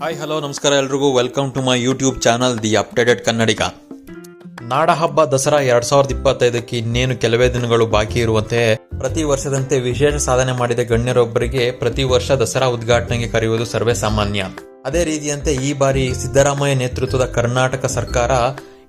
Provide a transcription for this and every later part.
Hi hello ನಮಸ್ಕಾರ ಎಲ್ರಿಗೂ. Welcome to my YouTube channel the updated Kannadiga ನಾಡಹಬ್ಬ ದಸರಾ ಎರಡ್ ಸಾವಿರದ ಇಪ್ಪತ್ತೈದಕ್ಕೆ ಇನ್ನೇನು ಕೆಲವೇ ದಿನಗಳು ಬಾಕಿ ಇರುವಂತೆ ಪ್ರತಿ ವರ್ಷದಂತೆ ವಿಶೇಷ ಸಾಧನೆ ಮಾಡಿದ ಗಣ್ಯರೊಬ್ಬರಿಗೆ ಪ್ರತಿ ವರ್ಷ ದಸರಾ ಉದ್ಘಾಟನೆಗೆ ಕರೆಯುವುದು ಸರ್ವೇ ಸಾಮಾನ್ಯ. ಅದೇ ರೀತಿಯಂತೆ ಈ ಬಾರಿ ಸಿದ್ದರಾಮಯ್ಯ ನೇತೃತ್ವದ ಕರ್ನಾಟಕ ಸರ್ಕಾರ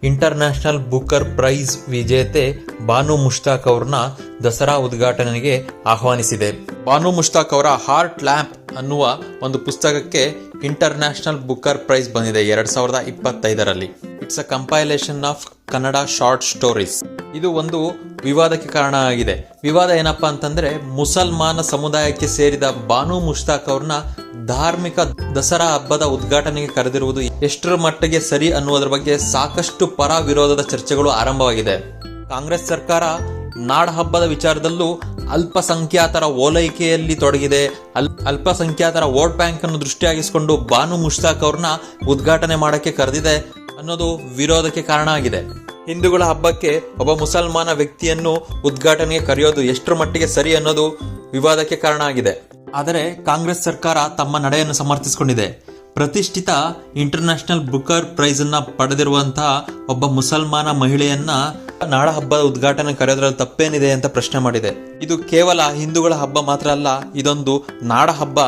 ಇಂಟರ್ನ್ಯಾಷನಲ್ ಬುಕರ್ ಪ್ರೈಸ್ ವಿಜೇತೆ ಬಾನು ಮುಷ್ತಾಕ್ ಅವ್ರನ್ನ ದಸರಾ ಉದ್ಘಾಟನೆಗೆ ಆಹ್ವಾನಿಸಿದೆ. ಬಾನು ಮುಷ್ತಾಕ್ ಅವರ ಹಾರ್ಟ್ ಲ್ಯಾಂಪ್ ಅನ್ನುವ ಒಂದು ಪುಸ್ತಕಕ್ಕೆ ಇಂಟರ್ನ್ಯಾಷನಲ್ ಬುಕ್ಕರ್ ಪ್ರೈಸ್ ಬಂದಿದೆ ಎರಡ್ ಸಾವಿರದ ಇಪ್ಪತ್ತೈದರಲ್ಲಿ. It's a compilation of Kannada short stories ಇದು ಒಂದು ವಿವಾದಕ್ಕೆ ಕಾರಣ ಆಗಿದೆ. ವಿವಾದ ಏನಪ್ಪಾ ಅಂತಂದ್ರೆ, ಮುಸಲ್ಮಾನ ಸಮುದಾಯಕ್ಕೆ ಸೇರಿದ ಬಾನು ಮುಷ್ತಾಕ್ ಅವ್ರನ್ನ ಧಾರ್ಮಿಕ ದಸರಾ ಹಬ್ಬದ ಉದ್ಘಾಟನೆಗೆ ಕರೆದಿರುವುದು ಎಷ್ಟರ ಮಟ್ಟಿಗೆ ಸರಿ ಅನ್ನುವುದರ ಬಗ್ಗೆ ಸಾಕಷ್ಟು ಪರ ವಿರೋಧದ ಚರ್ಚೆಗಳು ಆರಂಭವಾಗಿದೆ. ಕಾಂಗ್ರೆಸ್ ಸರ್ಕಾರ ನಾಡ ಹಬ್ಬದ ವಿಚಾರದಲ್ಲೂ ಅಲ್ಪಸಂಖ್ಯಾತರ ಓಲೈಕೆಯಲ್ಲಿ ತೊಡಗಿದೆ. ಅಲ್, ಅಲ್ಪಸಂಖ್ಯಾತರ ವೋಟ್ ಬ್ಯಾಂಕ್ ಅನ್ನು ದೃಷ್ಟಿಯಾಗಿಸಿಕೊಂಡು ಬಾನು ಮುಷ್ತಾಕ್ ಅವ್ರನ್ನ ಉದ್ಘಾಟನೆ ಮಾಡಕ್ಕೆ ಕರೆದಿದೆ ಅನ್ನೋದು ವಿರೋಧಕ್ಕೆ ಕಾರಣ ಆಗಿದೆ. ಹಿಂದೂಗಳ ಹಬ್ಬಕ್ಕೆ ಒಬ್ಬ ಮುಸಲ್ಮಾನ ವ್ಯಕ್ತಿಯನ್ನು ಉದ್ಘಾಟನೆಗೆ ಕರೆಯೋದು ಎಷ್ಟರ ಮಟ್ಟಿಗೆ ಸರಿ ಅನ್ನೋದು ವಿವಾದಕ್ಕೆ ಕಾರಣ ಆಗಿದೆ. ಆದರೆ ಕಾಂಗ್ರೆಸ್ ಸರ್ಕಾರ ತಮ್ಮ ನಡೆಯನ್ನು ಸಮರ್ಥಿಸಿಕೊಂಡಿದೆ. ಪ್ರತಿಷ್ಠಿತ ಇಂಟರ್ನ್ಯಾಷನಲ್ ಬುಕರ್ ಪ್ರೈಸ್ ಅನ್ನ ಪಡೆದಿರುವಂತಹ ಒಬ್ಬ ಮುಸಲ್ಮಾನ ಮಹಿಳೆಯನ್ನ ನಾಡ ಹಬ್ಬದ ಉದ್ಘಾಟನೆ ಕರೆಯೋದ್ರಲ್ಲಿ ತಪ್ಪೇನಿದೆ ಅಂತ ಪ್ರಶ್ನೆ ಮಾಡಿದೆ. ಇದು ಕೇವಲ ಹಿಂದೂಗಳ ಹಬ್ಬ ಮಾತ್ರ ಅಲ್ಲ, ಇದೊಂದು ನಾಡ ಹಬ್ಬ.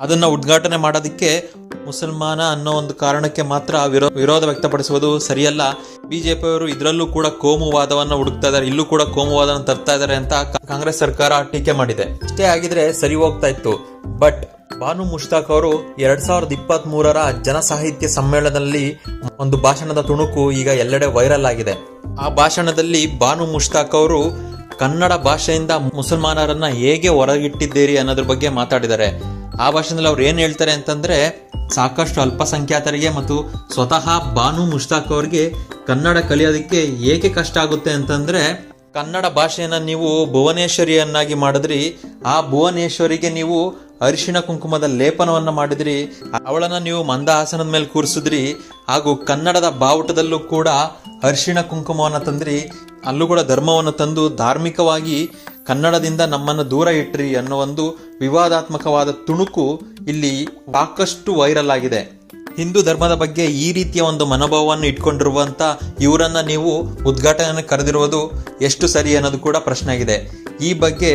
ಅದನ್ನ ಉದ್ಘಾಟನೆ ಮಾಡೋದಕ್ಕೆ ಮುಸಲ್ಮಾನ ಅನ್ನೋ ಒಂದು ಕಾರಣಕ್ಕೆ ಮಾತ್ರ ವಿರೋ, ವಿರೋಧ ವ್ಯಕ್ತಪಡಿಸುವುದು ಸರಿಯಲ್ಲ. ಬಿಜೆಪಿಯವರು ಇದರಲ್ಲೂ ಕೂಡ ಕೋಮುವಾದವನ್ನು ಹುಡುಕ್ತಾ ಇದ್ದಾರೆ, ಇಲ್ಲೂ ಕೂಡ ಕೋಮುವಾದವನ್ನು ತರ್ತಾ ಇದ್ದಾರೆ ಅಂತ ಕಾಂಗ್ರೆಸ್ ಸರ್ಕಾರ ಟೀಕೆ ಮಾಡಿದೆ. ಇಷ್ಟೇ ಆಗಿದ್ರೆ ಸರಿ ಹೋಗ್ತಾ ಇತ್ತು. ಬಟ್ ಬಾನು ಮುಷ್ತಾಕ್ ಅವರು ಎರಡ್ ಸಾವಿರದ ಇಪ್ಪತ್ತ್ ಮೂರರ ಜನಸಾಹಿತ್ಯ ಸಮ್ಮೇಳನದಲ್ಲಿ ಒಂದು ಭಾಷಣದ ತುಣುಕು ಈಗ ಎಲ್ಲೆಡೆ ವೈರಲ್ ಆಗಿದೆ. ಆ ಭಾಷಣದಲ್ಲಿ ಬಾನು ಮುಷ್ತಾಕ್ ಅವರು ಕನ್ನಡ ಭಾಷೆಯಿಂದ ಮುಸಲ್ಮಾನರನ್ನ ಹೇಗೆ ಹೊರಗಿಟ್ಟಿದ್ದೀರಿ ಅನ್ನೋದ್ರ ಬಗ್ಗೆ ಮಾತಾಡಿದ್ದಾರೆ. ಆ ಭಾಷಣದಲ್ಲಿ ಅವ್ರು ಏನು ಹೇಳ್ತಾರೆ ಅಂತಂದ್ರೆ, ಸಾಕಷ್ಟು ಅಲ್ಪಸಂಖ್ಯಾತರಿಗೆ ಮತ್ತು ಸ್ವತಃ ಬಾನು ಮುಷ್ತಾಕ್ ಅವರಿಗೆ ಕನ್ನಡ ಕಲಿಯೋದಕ್ಕೆ ಏಕೆ ಕಷ್ಟ ಆಗುತ್ತೆ ಅಂತಂದ್ರೆ, ಕನ್ನಡ ಭಾಷೆಯನ್ನು ನೀವು ಭುವನೇಶ್ವರಿಯನ್ನಾಗಿ ಮಾಡಿದ್ರಿ, ಆ ಭುವನೇಶ್ವರಿಗೆ ನೀವು ಅರಿಶಿಣ ಕುಂಕುಮದ ಲೇಪನವನ್ನ ಮಾಡಿದ್ರಿ, ಅವಳನ್ನ ನೀವು ಮಂದಹಾಸನದ ಮೇಲೆ ಕೂರಿಸಿದ್ರಿ, ಹಾಗೂ ಕನ್ನಡದ ಬಾವುಟದಲ್ಲೂ ಕೂಡ ಅರಿಶಿಣ ಕುಂಕುಮವನ್ನು ತಂದ್ರಿ, ಅಲ್ಲೂ ಕೂಡ ಧರ್ಮವನ್ನು ತಂದು ಧಾರ್ಮಿಕವಾಗಿ ಕನ್ನಡದಿಂದ ನಮ್ಮನ್ನು ದೂರ ಇಟ್ರಿ ಅನ್ನೋ ಒಂದು ವಿವಾದಾತ್ಮಕವಾದ ತುಣುಕು ಇಲ್ಲಿ ಸಾಕಷ್ಟು ವೈರಲ್ ಆಗಿದೆ. ಹಿಂದೂ ಧರ್ಮದ ಬಗ್ಗೆ ಈ ರೀತಿಯ ಒಂದು ಮನೋಭಾವವನ್ನು ಇಟ್ಕೊಂಡಿರುವಂತ ಇವರನ್ನ ನೀವು ಉದ್ಘಾಟನೆ ಕರೆದಿರುವುದು ಎಷ್ಟು ಸರಿ ಅನ್ನೋದು ಕೂಡ ಪ್ರಶ್ನೆ ಆಗಿದೆ. ಈ ಬಗ್ಗೆ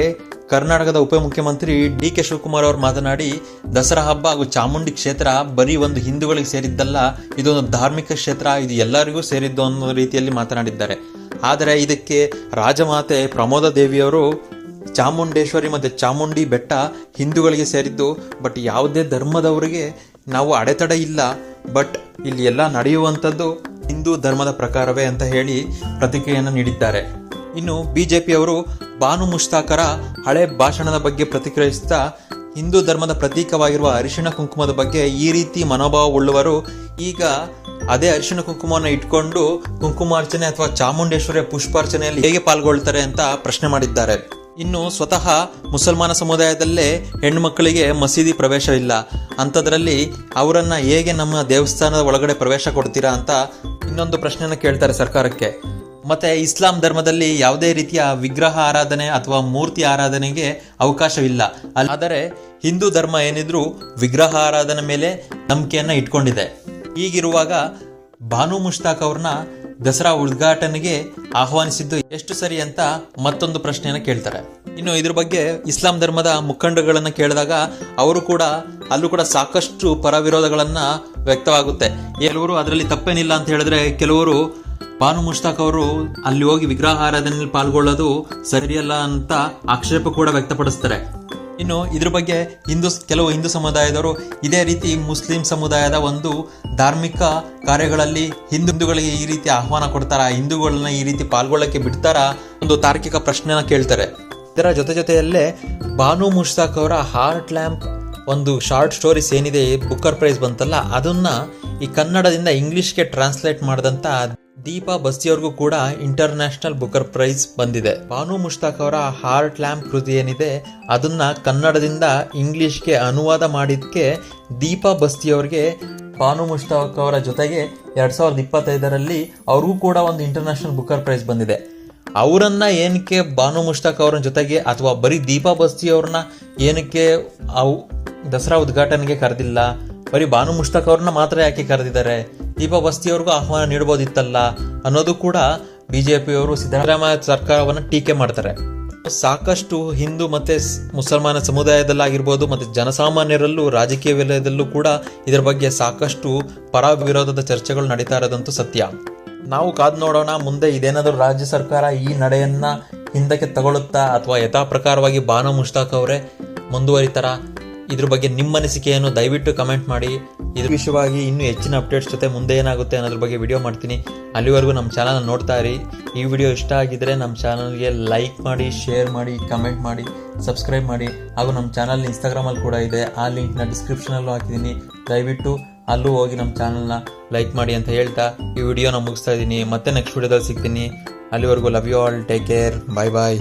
ಕರ್ನಾಟಕದ ಉಪಮುಖ್ಯಮಂತ್ರಿ ಡಿ ಕೆ ಶಿವಕುಮಾರ್ ಅವರು ಮಾತನಾಡಿ, ದಸರಾ ಹಬ್ಬ ಹಾಗೂ ಚಾಮುಂಡಿ ಕ್ಷೇತ್ರ ಬರೀ ಒಂದು ಹಿಂದೂಗಳಿಗೆ ಸೇರಿದ್ದಲ್ಲ, ಇದೊಂದು ಧಾರ್ಮಿಕ ಕ್ಷೇತ್ರ, ಇದು ಎಲ್ಲರಿಗೂ ಸೇರಿದ್ದು ಅನ್ನೋ ರೀತಿಯಲ್ಲಿ ಮಾತನಾಡಿದ್ದಾರೆ. ಆದರೆ ಇದಕ್ಕೆ ರಾಜಮಾತೆ ಪ್ರಮೋದ ದೇವಿಯವರು ಚಾಮುಂಡೇಶ್ವರಿ ಮತ್ತು ಚಾಮುಂಡಿ ಬೆಟ್ಟ ಹಿಂದೂಗಳಿಗೆ ಸೇರಿದ್ದು, ಬಟ್ ಯಾವುದೇ ಧರ್ಮದವರಿಗೆ ನಾವು ಅಡೆತಡೆ ಇಲ್ಲ. ಬಟ್ ಇಲ್ಲಿ ಎಲ್ಲ ನಡೆಯುವಂಥದ್ದು ಹಿಂದೂ ಧರ್ಮದ ಪ್ರಕಾರವೇ ಅಂತ ಹೇಳಿ ಪ್ರತಿಕ್ರಿಯೆಯನ್ನು ನೀಡಿದ್ದಾರೆ. ಇನ್ನು ಬಿಜೆಪಿಯವರು ಬಾನು ಮುಷ್ತಾಕರ ಹಳೆ ಭಾಷಣದ ಬಗ್ಗೆ ಪ್ರತಿಕ್ರಿಯಿಸುತ್ತಾ ಹಿಂದೂ ಧರ್ಮದ ಪ್ರತೀಕವಾಗಿರುವ ಅರಿಶಿಣ ಕುಂಕುಮದ ಬಗ್ಗೆ ಈ ರೀತಿ ಮನೋಭಾವ ಉಳ್ಳುವರು ಈಗ ಅದೇ ಅರಿಶಿಣ ಕುಂಕುಮವನ್ನು ಇಟ್ಕೊಂಡು ಕುಂಕುಮಾರ್ಚನೆ ಅಥವಾ ಚಾಮುಂಡೇಶ್ವರಿಯ ಪುಷ್ಪಾರ್ಚನೆಯಲ್ಲಿ ಹೇಗೆ ಪಾಲ್ಗೊಳ್ತಾರೆ ಅಂತ ಪ್ರಶ್ನೆ ಮಾಡಿದ್ದಾರೆ. ಇನ್ನು ಸ್ವತಃ ಮುಸಲ್ಮಾನ ಸಮುದಾಯದಲ್ಲೇ ಹೆಣ್ಣು ಮಕ್ಕಳಿಗೆ ಮಸೀದಿ ಪ್ರವೇಶ ಇಲ್ಲ ಅಂಥದ್ರಲ್ಲಿ ಅವರನ್ನು ಹೇಗೆ ನಮ್ಮ ದೇವಸ್ಥಾನದ ಒಳಗಡೆ ಪ್ರವೇಶ ಕೊಡ್ತೀರಾ ಅಂತ ಇನ್ನೊಂದು ಪ್ರಶ್ನೆಯನ್ನು ಕೇಳ್ತಾರೆ ಸರ್ಕಾರಕ್ಕೆ. ಮತ್ತೆ ಇಸ್ಲಾಂ ಧರ್ಮದಲ್ಲಿ ಯಾವುದೇ ರೀತಿಯ ವಿಗ್ರಹ ಆರಾಧನೆ ಅಥವಾ ಮೂರ್ತಿ ಆರಾಧನೆಗೆ ಅವಕಾಶವಿಲ್ಲ. ಆದರೆ ಹಿಂದೂ ಧರ್ಮ ಏನಿದ್ರೂ ವಿಗ್ರಹ ಆರಾಧನೆ ಮೇಲೆ ನಂಬಿಕೆಯನ್ನ ಇಟ್ಕೊಂಡಿದೆ. ಹೀಗಿರುವಾಗ ಬಾನು ಮುಷ್ತಾಕ್ ಅವ್ರನ್ನ ದಸರಾ ಉದ್ಘಾಟನೆಗೆ ಆಹ್ವಾನಿಸಿದ್ದು ಎಷ್ಟು ಸರಿ ಅಂತ ಮತ್ತೊಂದು ಪ್ರಶ್ನೆಯನ್ನು ಕೇಳ್ತಾರೆ. ಇನ್ನು ಇದ್ರ ಬಗ್ಗೆ ಇಸ್ಲಾಂ ಧರ್ಮದ ಮುಖಂಡಗಳನ್ನ ಕೇಳಿದಾಗ ಅವರು ಕೂಡ ಅಲ್ಲೂ ಕೂಡ ಸಾಕಷ್ಟು ಪರವಿರೋಧಗಳನ್ನು ವ್ಯಕ್ತವಾಗುತ್ತೆ. ಕೆಲವರು ಅದರಲ್ಲಿ ತಪ್ಪೇನಿಲ್ಲ ಅಂತ ಹೇಳಿದ್ರೆ ಕೆಲವರು ಬಾನು ಮುಷ್ತಾಕ್ ಅವರು ಅಲ್ಲಿ ಹೋಗಿ ವಿಗ್ರಹ ಆರಾಧನೆಯಲ್ಲಿ ಪಾಲ್ಗೊಳ್ಳೋದು ಸರಿಯಲ್ಲ ಅಂತ ಆಕ್ಷೇಪ ಕೂಡ ವ್ಯಕ್ತಪಡಿಸ್ತಾರೆ. ಇನ್ನು ಇದ್ರ ಬಗ್ಗೆ ಹಿಂದೂ ಕೆಲವು ಹಿಂದೂ ಸಮುದಾಯದವರು ಇದೇ ರೀತಿ ಮುಸ್ಲಿಂ ಸಮುದಾಯದ ಒಂದು ಧಾರ್ಮಿಕ ಕಾರ್ಯಗಳಲ್ಲಿ ಹಿಂದೂಗಳಿಗೆ ಈ ರೀತಿ ಆಹ್ವಾನ ಕೊಡ್ತಾರಾ, ಹಿಂದೂಗಳನ್ನ ಈ ರೀತಿ ಪಾಲ್ಗೊಳ್ಳಕ್ಕೆ ಬಿಡ್ತಾರಾ ಒಂದು ತಾರ್ಕಿಕ ಪ್ರಶ್ನೆನ ಕೇಳ್ತಾರೆ. ಇದರ ಜೊತೆ ಜೊತೆಯಲ್ಲೇ ಬಾನು ಮುಷ್ತಾಕ್ ಅವರ ಹಾರ್ಟ್ ಲ್ಯಾಂಪ್ ಒಂದು ಶಾರ್ಟ್ ಸ್ಟೋರೀಸ್ ಏನಿದೆ, ಬುಕ್ಕರ್ ಪ್ರೈಸ್ ಬಂತಲ್ಲ, ಅದನ್ನ ಈ ಕನ್ನಡದಿಂದ ಇಂಗ್ಲಿಷ್ಗೆ ಟ್ರಾನ್ಸ್ಲೇಟ್ ಮಾಡಿದಂತ ದೀಪಾ ಬಸ್ತಿಯವ್ರಿಗೂ ಕೂಡ ಇಂಟರ್ನ್ಯಾಷನಲ್ ಬುಕರ್ ಪ್ರೈಸ್ ಬಂದಿದೆ. ಬಾನು ಮುಷ್ತಾಕ್ ಅವರ ಹಾರ್ಟ್ ಲ್ಯಾಂಪ್ ಕೃತಿ ಏನಿದೆ, ಅದನ್ನ ಕನ್ನಡದಿಂದ ಇಂಗ್ಲಿಷ್ಗೆ ಅನುವಾದ ಮಾಡಿದ್ದಕ್ಕೆ ದೀಪಾ ಬಸ್ತಿಯವ್ರಿಗೆ ಬಾನು ಮುಷ್ತಾಕ್ ಅವರ ಜೊತೆಗೆ ಎರಡ್ ಸಾವಿರದ ಇಪ್ಪತ್ತೈದರಲ್ಲಿ ಅವ್ರಿಗೂ ಕೂಡ ಒಂದು ಇಂಟರ್ನ್ಯಾಷನಲ್ ಬುಕರ್ ಪ್ರೈಸ್ ಬಂದಿದೆ. ಅವರನ್ನ ಏನಕ್ಕೆ ಬಾನು ಮುಷ್ತಾಕ್ ಅವರ ಜೊತೆಗೆ ಅಥವಾ ಬರೀ ದೀಪಾ ಬಸ್ತಿ ಅವ್ರನ್ನ ಏನಕ್ಕೆ ಅವು ದಸರಾ ಉದ್ಘಾಟನೆಗೆ ಕರೆದಿಲ್ಲ, ಬರೀ ಬಾನು ಮುಷ್ತಾಕ್ ಅವ್ರನ್ನ ಮಾತ್ರ ಯಾಕೆ ಕರೆದಿದ್ದಾರೆ? ದೀಪಾ ಬಸ್ತಿ ಅವ್ರಿಗೂ ಆಹ್ವಾನ ನೀಡಬಹುದಿತ್ತಲ್ಲ ಅನ್ನೋದು ಕೂಡ ಬಿಜೆಪಿಯವರು ಸಿದ್ದರಾಮಯ್ಯ ಸರ್ಕಾರವನ್ನು ಟೀಕೆ ಮಾಡ್ತಾರೆ. ಸಾಕಷ್ಟು ಹಿಂದೂ ಮತ್ತೆ ಮುಸಲ್ಮಾನ ಸಮುದಾಯದಲ್ಲಾಗಿರ್ಬೋದು ಮತ್ತೆ ಜನಸಾಮಾನ್ಯರಲ್ಲೂ ರಾಜಕೀಯ ವಲಯದಲ್ಲೂ ಕೂಡ ಇದರ ಬಗ್ಗೆ ಸಾಕಷ್ಟು ಪರ ವಿರೋಧದ ಚರ್ಚೆಗಳು ನಡೀತಾ ಇರೋದಂತೂ ಸತ್ಯ. ನಾವು ಕಾದು ನೋಡೋಣ, ಮುಂದೆ ಇದೇನಾದರೂ ರಾಜ್ಯ ಸರ್ಕಾರ ಈ ನಡೆಯನ್ನ ಹಿಂದಕ್ಕೆ ತಗೊಳ್ಳುತ್ತಾ ಅಥವಾ ಯಥಾ ಪ್ರಕಾರವಾಗಿ ಬಾನು ಮುಷ್ತಾಕ್ ಅವರೇ? ಮುಂದುವರಿತಾರ? ಇದ್ರ ಬಗ್ಗೆ ನಿಮ್ಮ ಅನಿಸಿಕೆಯನ್ನು ದಯವಿಟ್ಟು ಕಮೆಂಟ್ ಮಾಡಿ. ಇದ್ರ ವಿಷಯವಾಗಿ ಇನ್ನೂ ಹೆಚ್ಚಿನ ಅಪ್ಡೇಟ್ಸ್ ಜೊತೆ ಮುಂದೆ ಏನಾಗುತ್ತೆ ಅನ್ನೋದ್ರ ಬಗ್ಗೆ ವಿಡಿಯೋ ಮಾಡ್ತೀನಿ. ಅಲ್ಲಿವರೆಗೂ ನಮ್ಮ ಚಾನಲ್ ನೋಡ್ತಾ ಇರಿ. ಈ ವಿಡಿಯೋ ಇಷ್ಟ ಆಗಿದ್ರೆ ನಮ್ಮ ಚಾನಲ್ಗೆ ಲೈಕ್ ಮಾಡಿ ಶೇರ್ ಮಾಡಿ ಕಮೆಂಟ್ ಮಾಡಿ ಸಬ್ಸ್ಕ್ರೈಬ್ ಮಾಡಿ. ಹಾಗೂ ನಮ್ಮ ಚಾನಲ್ ಇನ್ಸ್ಟಾಗ್ರಾಮಲ್ಲಿ ಕೂಡ ಇದೆ. ಆ ಲಿಂಕ್ನ ಡಿಸ್ಕ್ರಿಪ್ಷನಲ್ಲೂ ಹಾಕಿದ್ದೀನಿ. ದಯವಿಟ್ಟು ಅಲ್ಲೂ ಹೋಗಿ ನಮ್ಮ ಚಾನಲ್ನ ಲೈಕ್ ಮಾಡಿ ಅಂತ ಹೇಳ್ತಾ ಈ ವಿಡಿಯೋನ ಮುಗಿಸ್ತಾ ಇದ್ದೀನಿ. ಮತ್ತೆ ನೆಕ್ಸ್ಟ್ ವಿಡಿಯೋದಲ್ಲಿ ಸಿಗ್ತೀನಿ. ಅಲ್ಲಿವರೆಗೂ love you all take care bye bye